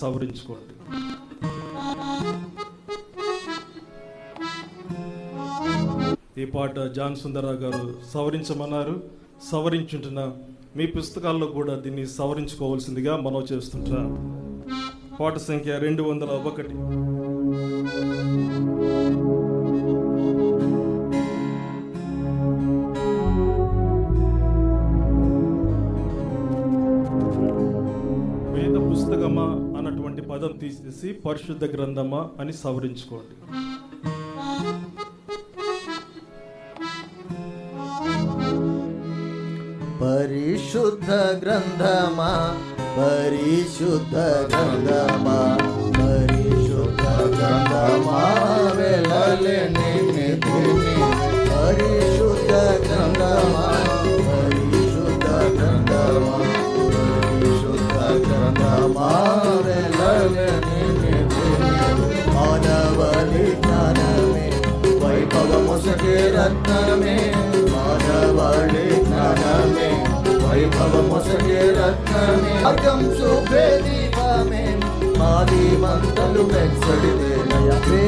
సవరించుకోండి. ఈ పాట జాన్ సుందరరావు గారు సవరించమన్నారు. సవరించుంటున్నా మీ పుస్తకాల్లో కూడా దీన్ని సవరించుకోవాల్సిందిగా మనవి చేస్తుంటా పాట సంఖ్య రెండు వందల ఒకటి. పదం తీసేసి పరిశుద్ధ గ్రంథమా అని సవరించుకోండి. పరిశుద్ధ గ్రంథమా పరిశుద్ధ గ్రంథమా. రత్నమే మానవాళి జ్ఞానమే వైభవముసకే రత్నమే. అర్థం చూపే దీపమే మాది మంతలు మెచ్చడిదేనయే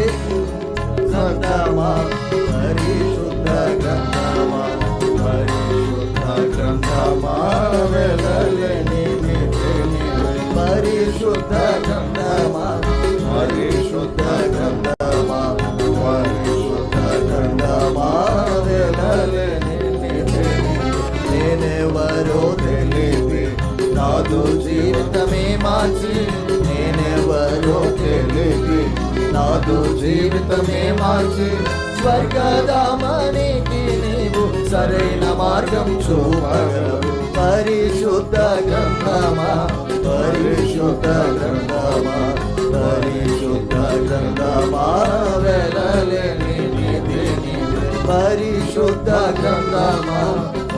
గ్రంథమా పరిశుద్ధ గ్రంథమా పరిశుద్ధ గ్రంథమా వెళ్ళలేని పరిశుద్ధ గ్రంథమా. నాదు జీవితమే మార్చి నేనెవరో తెలిపి నాదు జీవితమే మార్చి స్వర్గధామానికి నీవు సరైన మార్గం చూపగలవు పరిశుద్ధ గ్రంథమా పరిశుద్ధ గ్రంథమా పరిశుద్ధ గ్రంథమా వెళ్ళలేని నిధి నీవే. పరిశుద్ధ గ్రంథమా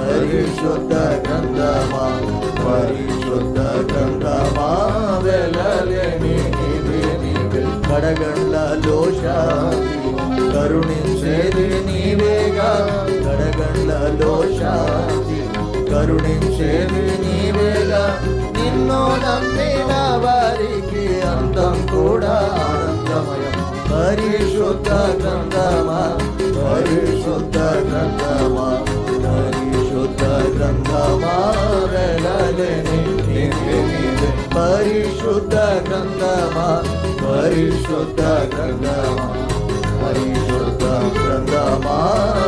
పరిశుద్ధ గ్రంథమా పరిశుద్ధ గ్రంథమా వెళ్ళలేని నిధి నీవే. కడగండ్లలో శాంతి కరుణించేది నీవేగా కడగండ్లలో శాంతి కరుణించేది నీవేగా నిన్ను నమ్మిన వారికి అంతం కూడా ఆనందమయం పరిశుద్ధ గ్రంథమా పరిశుద్ధ పరిశుద్ధ గ్రంథమా పరిశుద్ధ గ్రంథమా పరిశుద్ధ గ్రంథమా.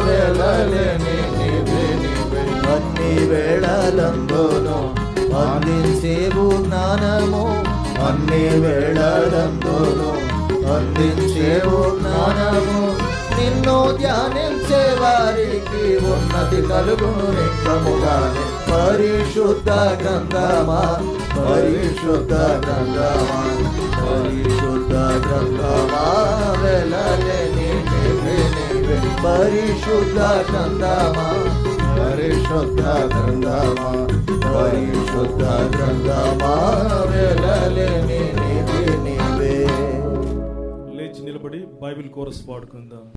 వెళ్ళలేని అన్ని వేళలందును అందించేవు జ్ఞానము అన్ని వేళలందు ఉన్నతి కలుగును నిత్యముగానే పరిశుద్ధ గ్రంథమా? పరిశుద్ధ గ్రంథమా? పరిశుద్ధ గ్రంథమా? వెళ్ళలేని పరిశుద్ధ గ్రంథమా? పరిశుద్ధ గ్రంథమా? పరిశుద్ధ గ్రంథమా? వెళ్ళలేని లేచి నిలబడి బైబిల్ కోరస్ పాడుకుందాం.